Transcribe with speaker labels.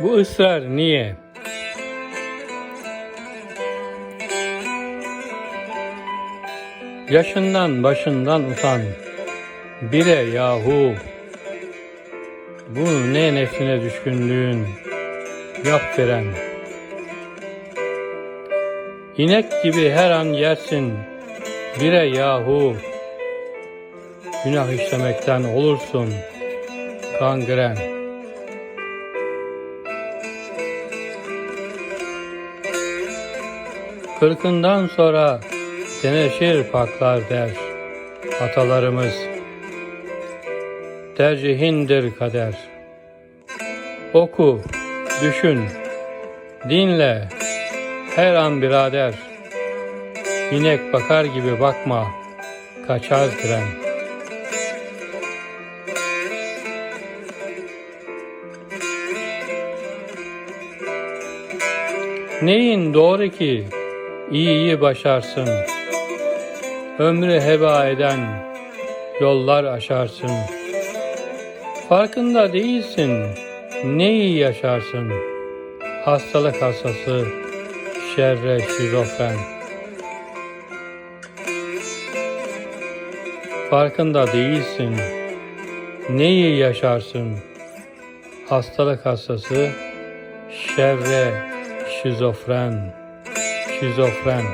Speaker 1: Bu ısrar niye? Yaşından başından utan. Bire yahu. Bu ne nefsine düşkünlüğün? Yap veren. İnek gibi her an yersin. Bire yahu. Günah işlemekten olursun. Kangren. Kırkından sonra teneşir paklar der atalarımız. Tercihindir kader. Oku, düşün, dinle, her an birader. İnek bakar gibi bakma, kaçar tren. Neyin doğru ki iyiyi başarsın. Ömrü heba eden yollar aşarsın. Farkında değilsin neyi yaşarsın. Hastalık hastası şerre şizofren. Farkında değilsin neyi yaşarsın. Hastalık hastası şerre şizofren. Şizofren.